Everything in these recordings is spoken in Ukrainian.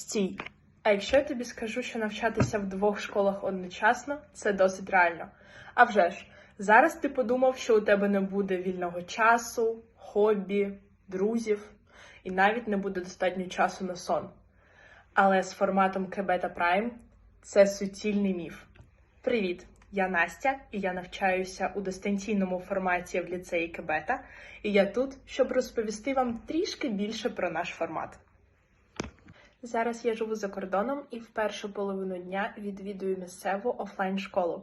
Стій. А якщо я тобі скажу, що навчатися в двох школах одночасно, це досить реально. А вже ж, зараз ти подумав, що у тебе не буде вільного часу, хобі, друзів, і навіть не буде достатньо часу на сон. Але з форматом КБ та Прайм це суцільний міф. Привіт! Я Настя, і я навчаюся у дистанційному форматі в ліцеї Кебета, і я тут, щоб розповісти вам трішки більше про наш формат. Зараз я живу за кордоном і в першу половину дня відвідую місцеву офлайн школу.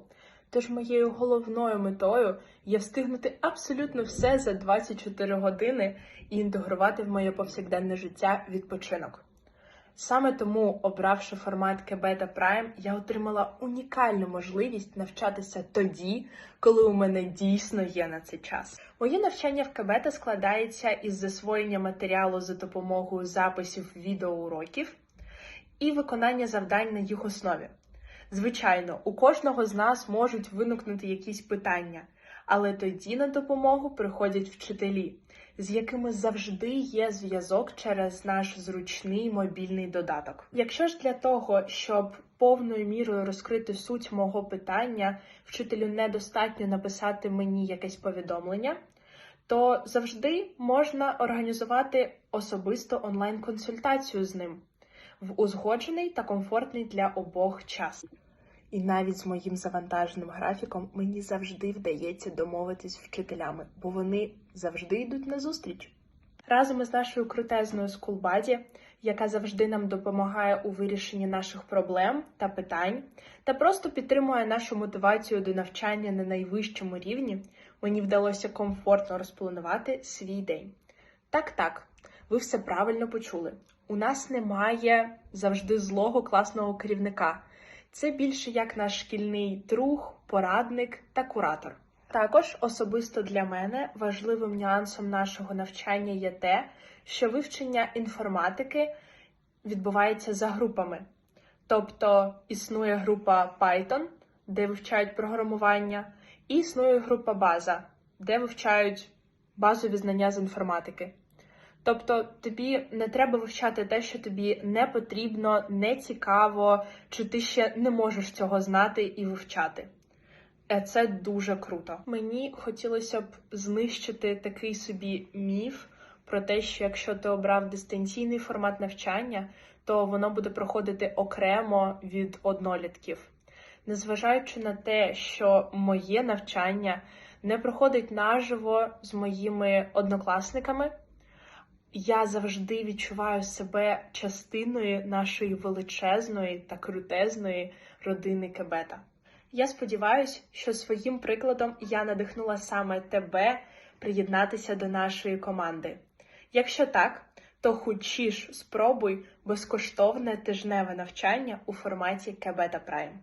Тож моєю головною метою є встигнути абсолютно все за 24 години і інтегрувати в моє повсякденне життя відпочинок. Саме тому, обравши формат КБ та Прайм, я отримала унікальну можливість навчатися тоді, коли у мене дійсно є на це час. Моє навчання в КБ складається із засвоєння матеріалу за допомогою записів відеоуроків і виконання завдань на їх основі. Звичайно, у кожного з нас можуть виникнути якісь питання, але тоді на допомогу приходять вчителі, з якими завжди є зв'язок через наш зручний мобільний додаток. Якщо ж для того, щоб повною мірою розкрити суть мого питання, вчителю недостатньо написати мені якесь повідомлення, то завжди можна організувати особисто онлайн-консультацію з ним в узгоджений та комфортний для обох час. І навіть з моїм завантаженим графіком мені завжди вдається домовитись з вчителями, бо вони завжди йдуть на зустріч. Разом із нашою крутезною скулбаді, яка завжди нам допомагає у вирішенні наших проблем та питань, та просто підтримує нашу мотивацію до навчання на найвищому рівні, мені вдалося комфортно розпланувати свій день. Так, так, ви все правильно почули. У нас немає завжди злого класного керівника. Це більше як наш шкільний друг, порадник та куратор. Також особисто для мене важливим нюансом нашого навчання є те, що вивчення інформатики відбувається за групами. Тобто існує група Python, де вивчають програмування, і існує група база, де вивчають базові знання з інформатики. Тобто тобі не треба вивчати те, що тобі не потрібно, не цікаво, чи ти ще не можеш цього знати і вивчати. Е, Це дуже круто. Мені хотілося б знищити такий собі міф про те, що якщо ти обрав дистанційний формат навчання, то воно буде проходити окремо від однолітків. Незважаючи на те, що моє навчання не проходить наживо з моїми однокласниками я завжди відчуваю себе частиною нашої величезної та крутезної родини Кебета. Я сподіваюся, що своїм прикладом я надихнула саме тебе приєднатися до нашої команди. Якщо так, то хочеш спробуй безкоштовне тижневе навчання у форматі Кебета Прайм.